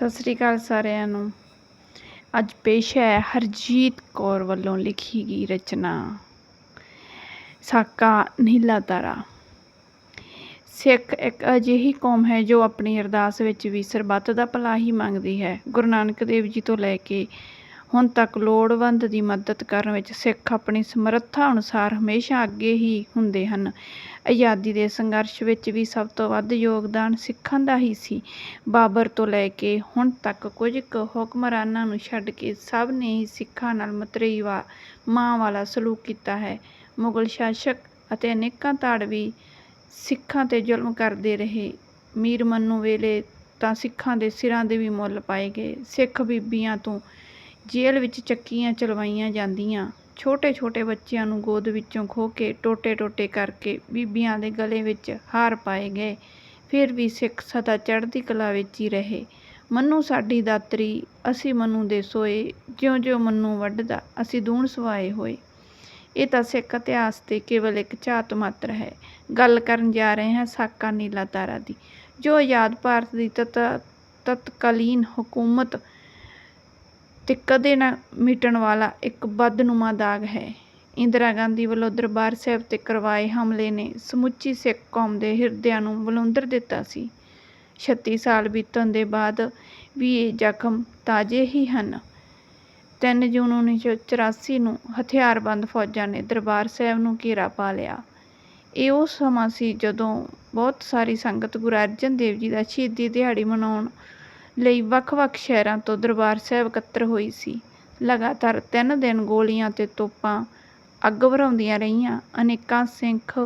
ਸਤਿ ਸ੍ਰੀ ਅਕਾਲ ਸਾਰਿਆਂ ਨੂੰ। ਅੱਜ ਪੇਸ਼ ਹੈ ਹਰਜੀਤ ਕੌਰ ਵੱਲੋਂ ਲਿਖੀ ਗਈ ਰਚਨਾ, ਸਾਕਾ ਨੀਲਾ ਤਾਰਾ। ਸਿੱਖ ਇੱਕ ਅਜਿਹੀ ਕੌਮ ਹੈ ਜੋ ਆਪਣੀ ਅਰਦਾਸ ਵਿੱਚ ਵੀ ਸਰਬੱਤ ਦਾ ਭਲਾ ਹੀ ਮੰਗਦੀ ਹੈ। ਗੁਰੂ ਨਾਨਕ ਦੇਵ ਜੀ ਤੋਂ ਲੈ ਕੇ ਹੁਣ ਤੱਕ ਲੋੜਵੰਦ ਦੀ ਮਦਦ ਕਰਨ ਵਿੱਚ ਸਿੱਖ ਆਪਣੀ ਸਮਰੱਥਾ ਅਨੁਸਾਰ ਹਮੇਸ਼ਾ ਅੱਗੇ ਹੀ ਹੁੰਦੇ ਹਨ। ਆਜ਼ਾਦੀ ਦੇ ਸੰਘਰਸ਼ ਵਿੱਚ ਵੀ ਸਭ ਤੋਂ ਵੱਧ ਯੋਗਦਾਨ ਸਿੱਖਾਂ ਦਾ ਹੀ ਸੀ। ਬਾਬਰ ਤੋਂ ਲੈ ਕੇ ਹੁਣ ਤੱਕ ਕੁਝ ਕੁ ਹੁਕਮਰਾਨਾਂ ਨੂੰ ਛੱਡ ਕੇ ਸਭ ਨੇ ਹੀ ਸਿੱਖਾਂ ਨਾਲ ਮਤਰੇਈ ਮਾਂ ਵਾਲਾ ਸਲੂਕ ਕੀਤਾ ਹੈ। ਮੁਗਲ ਸ਼ਾਸਕ ਅਤੇ ਅਨੇਕਾਂ ਤਾੜਵੀ ਸਿੱਖਾਂ ਤੇ ਜ਼ੁਲਮ ਕਰਦੇ ਰਹੇ। ਮੀਰ ਮੰਨੂ ਵੇਲੇ ਤਾਂ ਸਿੱਖਾਂ ਦੇ ਸਿਰਾਂ ਦੇ ਵੀ ਮੁੱਲ ਪਾਏ ਗਏ। ਸਿੱਖ ਬੀਬੀਆਂ ਤੋਂ ਜੇਲ੍ਹ ਵਿੱਚ ਚੱਕੀਆਂ ਚਲਵਾਈਆਂ ਜਾਂਦੀਆਂ। ਛੋਟੇ ਛੋਟੇ ਬੱਚਿਆਂ ਨੂੰ ਗੋਦ ਵਿੱਚੋਂ ਖੋ ਕੇ ਟੋਟੇ ਟੋਟੇ ਕਰਕੇ ਬੀਬੀਆਂ ਦੇ ਗਲੇ ਵਿੱਚ ਹਾਰ ਪਾਏ ਗਏ। ਫਿਰ ਵੀ ਸਿੱਖ ਸਦਾ ਚੜ੍ਹਦੀ ਕਲਾ ਵਿੱਚ ਹੀ ਰਹੇ। ਮੰਨੂ ਸਾਡੀ ਦਾਤਰੀ, ਅਸੀਂ ਮੰਨੂ ਦੇ ਸੋਏ ਜਿਉਂ ਜਿਉਂ ਮੰਨੂ ਵੱਢਦਾ, ਅਸੀਂ ਦੂਣ ਸਵਾਏ ਹੋਏ। ਇਹ ਤਾਂ ਸਿੱਖ ਇਤਿਹਾਸ ਤੇ ਕੇਵਲ ਇੱਕ ਝਾਤ ਮਾਤਰ ਹੈ। ਗੱਲ ਕਰਨ ਜਾ ਰਹੇ ਹਾਂ ਸਾਕਾ ਨੀਲਾ ਤਾਰਾ ਦੀ, ਜੋ ਆਜ਼ਾਦ ਭਾਰਤ ਦੀ ਤਤ ਤਤਕਾਲੀਨ ਹਕੂਮਤ ਅਤੇ ਕਦੇ ਨਾ ਮਿਟਣ ਵਾਲਾ ਇੱਕ ਬਦਨੁਮਾ ਦਾਗ ਹੈ। ਇੰਦਰਾ ਗਾਂਧੀ ਵੱਲੋਂ ਦਰਬਾਰ ਸਾਹਿਬ ਤੇ ਕਰਵਾਏ ਹਮਲੇ ਨੇ ਸਮੁੱਚੀ ਸਿੱਖ ਕੌਮ ਦੇ ਹਿਰਦਿਆਂ ਨੂੰ ਬਲੁੰਦਰ ਦਿੱਤਾ ਸੀ। 36 ਸਾਲ ਬੀਤਣ ਦੇ ਬਾਅਦ ਵੀ ਇਹ ਜ਼ਖਮ ਤਾਜ਼ੇ ਹੀ ਹਨ। ਤਿੰਨ ਜੂਨ 1984 ਨੂੰ ਹਥਿਆਰਬੰਦ ਫੌਜਾਂ ਨੇ ਦਰਬਾਰ ਸਾਹਿਬ ਨੂੰ ਘੇਰਾ ਪਾ ਲਿਆ। ਇਹ ਉਹ ਸਮਾਂ ਸੀ ਜਦੋਂ ਬਹੁਤ ਸਾਰੀ ਸੰਗਤ ਗੁਰੂ ਅਰਜਨ ਦੇਵ ਜੀ ਦਾ ਸ਼ਹੀਦੀ ਦਿਹਾੜੀ ਮਨਾਉਣ ਲਈ ਵੱਖ-ਵੱਖ ਸ਼ਹਿਰਾਂ ਤੋਂ ਦਰਬਾਰ ਸਾਹਿਬ ਇਕੱਤਰ ਹੋਈ ਸੀ। ਲਗਾਤਾਰ ਤਿੰਨ ਦਿਨ ਗੋਲੀਆਂ ਤੇ ਤੋਪਾਂ ਅੱਗ ਵਰਾਉਂਦੀਆਂ ਰਹੀਆਂ। ਅਨੇਕਾਂ ਸਿੱਖ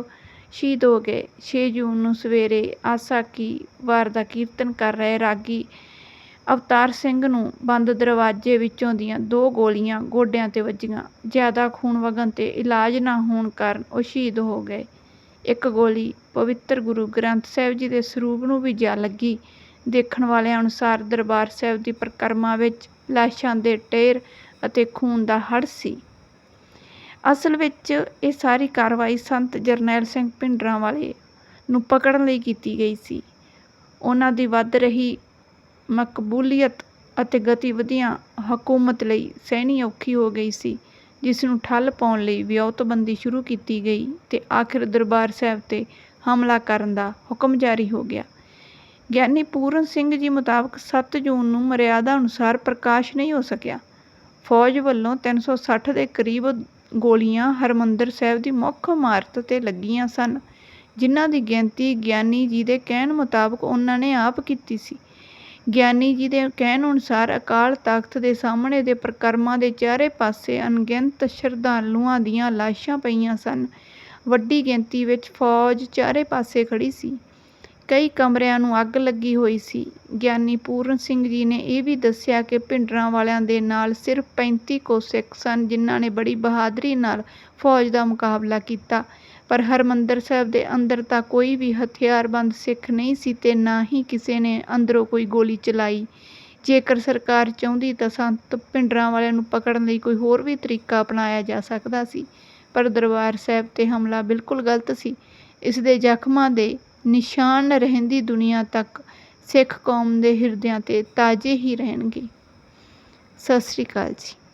ਸ਼ਹੀਦ ਹੋ ਗਏ। ਛੇ ਜੂਨ ਨੂੰ ਸਵੇਰੇ ਆਸਾਕੀ ਵਾਰ ਦਾ ਕੀਰਤਨ ਕਰ ਰਹੇ ਰਾਗੀ ਅਵਤਾਰ ਸਿੰਘ ਨੂੰ ਬੰਦ ਦਰਵਾਜ਼ੇ ਵਿੱਚੋਂ ਦੀਆਂ ਦੋ ਗੋਲੀਆਂ ਗੋਡਿਆਂ ਤੇ ਵੱਜੀਆਂ। ਜ਼ਿਆਦਾ ਖੂਨ ਵਗਣ ਤੇ ਇਲਾਜ ਨਾ ਹੋਣ ਕਾਰਨ ਉਹ ਸ਼ਹੀਦ ਹੋ ਗਏ। ਇੱਕ ਗੋਲੀ ਪਵਿੱਤਰ ਗੁਰੂ ਗ੍ਰੰਥ ਸਾਹਿਬ ਜੀ ਦੇ ਸਰੂਪ ਨੂੰ ਵੀ ਜਾ ਲੱਗੀ। ਦੇਖਣ ਵਾਲਿਆਂ ਅਨੁਸਾਰ ਦਰਬਾਰ ਸਾਹਿਬ ਦੀ ਪਰਿਕਰਮਾ ਵਿੱਚ ਲਾਸ਼ਾਂ ਦੇ ਢੇਰ ਅਤੇ ਖੂਨ ਦਾ ਹੜ ਸੀ। ਅਸਲ ਵਿੱਚ ਇਹ ਸਾਰੀ ਕਾਰਵਾਈ ਸੰਤ ਜਰਨੈਲ ਸਿੰਘ ਭਿੰਡਰਾਂ ਵਾਲੇ ਨੂੰ ਪਕੜਨ ਲਈ ਕੀਤੀ ਗਈ ਸੀ। ਉਹਨਾਂ ਦੀ ਵੱਧ ਰਹੀ ਮਕਬੂਲੀਅਤ ਅਤੇ ਗਤੀਵਿਧੀਆਂ ਹਕੂਮਤ ਲਈ ਸਹਿਣੀ ਔਖੀ ਹੋ ਗਈ ਸੀ, ਜਿਸ ਨੂੰ ਠੱਲ ਪਾਉਣ ਲਈ ਵਿਉਂਤਬੰਦੀ ਸ਼ੁਰੂ ਕੀਤੀ ਗਈ ਤੇ ਆਖਿਰ ਦਰਬਾਰ ਸਾਹਿਬ ਤੇ ਹਮਲਾ ਕਰਨ ਦਾ ਹੁਕਮ ਜਾਰੀ ਹੋ ਗਿਆ। ਗਿਆਨੀ ਪੂਰਨ ਸਿੰਘ ਜੀ ਮੁਤਾਬਕ 7 ਜੂਨ ਨੂੰ ਮਰਿਆਦਾ ਅਨੁਸਾਰ ਪ੍ਰਕਾਸ਼ ਨਹੀਂ ਹੋ ਸਕਿਆ। ਫੌਜ ਵੱਲੋਂ 360 ਦੇ ਕਰੀਬ ਗੋਲੀਆਂ ਹਰਮੰਦਰ ਸਾਹਿਬ ਦੀ ਮੁੱਖ ਇਮਾਰਤ ਤੇ ਲੱਗੀਆਂ ਸਨ, ਜਿਨ੍ਹਾਂ ਦੀ ਗਿਣਤੀ ਗਿਆਨੀ ਜੀ ਦੇ ਕਹਿਣ ਮੁਤਾਬਕ ਉਹਨਾਂ ਨੇ ਆਪ ਕੀਤੀ ਸੀ। ਗਿਆਨੀ ਜੀ ਦੇ ਕਹਿਣ ਅਨੁਸਾਰ ਅਕਾਲ ਤਖਤ ਦੇ ਸਾਹਮਣੇ ਦੇ ਪ੍ਰਕਰਮਾਂ ਦੇ ਚਾਰੇ ਪਾਸੇ ਅਣਗਿਣਤ ਸ਼ਰਧਾਲੂਆਂ ਦੀਆਂ ਲਾਸ਼ਾਂ ਪਈਆਂ ਸਨ। ਵੱਡੀ ਗਿਣਤੀ ਵਿੱਚ ਫੌਜ ਚਾਰੇ ਪਾਸੇ ਖੜੀ ਸੀ। ਕਈ ਕਮਰਿਆਂ ਨੂੰ ਅੱਗ ਲੱਗੀ ਹੋਈ ਸੀ। ਗਿਆਨੀ ਪੂਰਨ ਸਿੰਘ ਜੀ ਨੇ ਇਹ ਵੀ ਦੱਸਿਆ ਕਿ ਭਿੰਡਰਾਂ ਵਾਲਿਆਂ ਦੇ ਨਾਲ ਸਿਰਫ ਪੈਂਤੀ ਕੁ ਸਿੱਖ ਸਨ ਜਿਨ੍ਹਾਂ ਨੇ ਬੜੀ ਬਹਾਦਰੀ ਨਾਲ ਫੌਜ ਦਾ ਮੁਕਾਬਲਾ ਕੀਤਾ। ਪਰ ਹਰਿਮੰਦਰ ਸਾਹਿਬ ਦੇ ਅੰਦਰ ਤਾਂ ਕੋਈ ਵੀ ਹਥਿਆਰਬੰਦ ਸਿੱਖ ਨਹੀਂ ਸੀ ਤੇ ਨਾ ਹੀ ਕਿਸੇ ਨੇ ਅੰਦਰੋਂ ਕੋਈ ਗੋਲੀ ਚਲਾਈ। ਜੇਕਰ ਸਰਕਾਰ ਚਾਹੁੰਦੀ ਤਾਂ ਸੰਤ ਭਿੰਡਰਾਂ ਵਾਲਿਆਂ ਨੂੰ ਪਕੜਨ ਲਈ ਕੋਈ ਹੋਰ ਵੀ ਤਰੀਕਾ ਅਪਣਾਇਆ ਜਾ ਸਕਦਾ ਸੀ। ਪਰ ਦਰਬਾਰ ਸਾਹਿਬ ਤੇ ਹਮਲਾ ਬਿਲਕੁਲ ਗਲਤ ਸੀ। ਇਸ ਦੇ ਜ਼ਖਮਾਂ ਦੇ ਨਿਸ਼ਾਨ ਰਹਿੰਦੀ ਦੁਨੀਆ ਤੱਕ, ਸਿੱਖ ਕੌਮ ਦੇ ਹਿਰਦਿਆਂ ਤੇ ਤਾਜ਼ੇ ਹੀ ਰਹਿਣਗੇ। ਸਤਿ ਸ੍ਰੀ ਅਕਾਲ ਜੀ।